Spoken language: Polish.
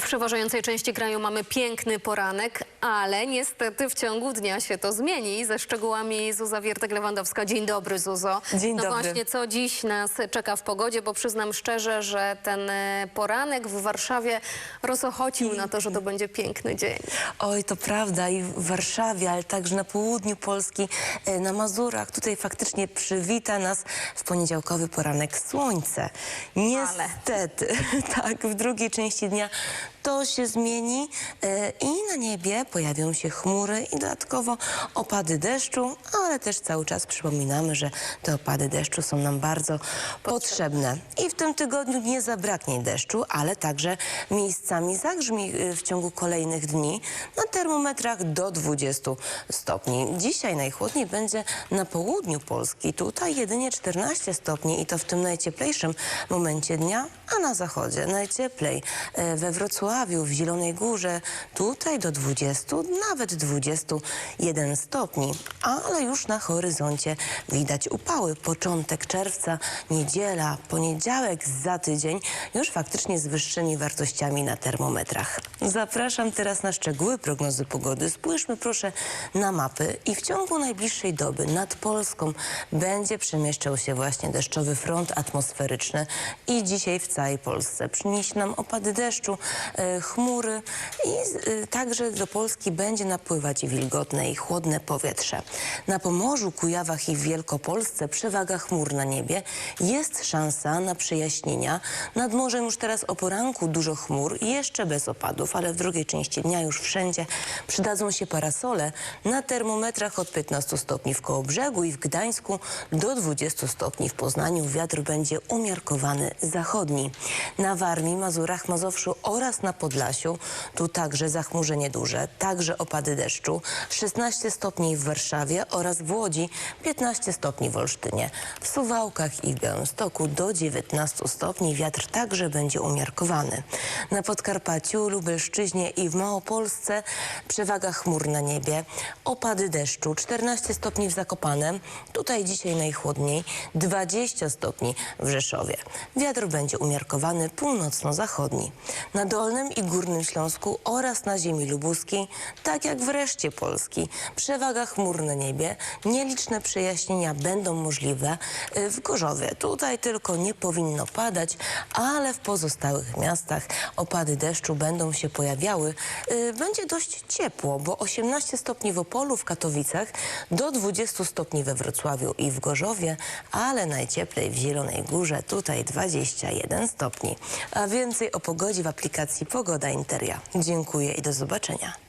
W przeważającej części kraju mamy piękny poranek, ale niestety w ciągu dnia się to zmieni. Ze szczegółami Zuza Wiertek-Lewandowska. Dzień dobry, Zuzo. Dzień no dobry. właśnie, co dziś nas czeka w pogodzie, bo przyznam szczerze, że ten e, poranek w Warszawie rozochocił na to, że to będzie piękny dzień. Oj, to prawda i w Warszawie, ale także na południu Polski, e, na Mazurach. Tutaj faktycznie przywita nas w poniedziałkowy poranek słońce. Niestety, tak, w drugiej części dnia to się zmieni e, i na niebie pojawią się chmury i dodatkowo opady deszczu, ale też cały czas przypominamy, że te opady deszczu są nam bardzo potrzebne. I w tym tygodniu nie zabraknie deszczu, ale także miejscami zagrzmi e, w ciągu kolejnych dni na termometrach do 20 stopni. Dzisiaj najchłodniej będzie na południu Polski, tutaj jedynie 14 stopni i to w tym najcieplejszym momencie dnia, a na zachodzie najcieplej e, we Wrocławiu, w Zielonej Górze, tutaj do 20, nawet 21 stopni, ale już na horyzoncie widać upały. Początek czerwca, niedziela, poniedziałek za tydzień już faktycznie z wyższymi wartościami na termometrach. Zapraszam teraz na szczegóły prognozy pogody. Spójrzmy proszę na mapy i w ciągu najbliższej doby nad Polską będzie przemieszczał się właśnie deszczowy front atmosferyczny i dzisiaj w całej Polsce przyniesie nam opady deszczu, e, chmury i e, także do Polski będzie napływać wilgotne i chłodne powietrze. Na Pomorzu, Kujawach i w Wielkopolsce przewaga chmur na niebie. Jest szansa na przejaśnienia. Nad morzem już teraz o poranku dużo chmur, jeszcze bez opadów, ale w drugiej części dnia już wszędzie przydadzą się parasole. Na termometrach od 15 stopni w Kołobrzegu i w Gdańsku do 20 stopni w Poznaniu. Wiatr będzie umiarkowany zachodni. Na Warmii, Mazurach, Mazowszu oraz na Podlasiu tu także zachmurzenie duże, także opady deszczu. 16 stopni w Warszawie oraz w Łodzi, 15 stopni w Olsztynie. W Suwałkach i w Białymstoku do 19 stopni. Wiatr także będzie umiarkowany. Na Podkarpaciu, Lubelszczyźnie i w Małopolsce przewaga chmur na niebie, opady deszczu, 14 stopni w Zakopanem, tutaj dzisiaj najchłodniej, 20 stopni w Rzeszowie. Wiatr będzie umiarkowany północno-zachodni. Na Dolnym i Górnym Śląsku oraz na ziemi lubuskiej, tak jak w reszcie Polski, przewaga chmur na niebie, nieliczne przejaśnienia będą możliwe y, w Gorzowie. Tutaj tylko nie powinno padać, ale w pozostałych miastach opady deszczu będą się pojawiały. Y, Będzie dość ciepło, bo 18 stopni w Opolu, w Katowicach, do 20 stopni we Wrocławiu i w Gorzowie, ale najcieplej w Zielonej Górze, tutaj 21 stopni. A więcej o pogodzie w aplikacji Pogoda Interia. Dziękuję i do zobaczenia.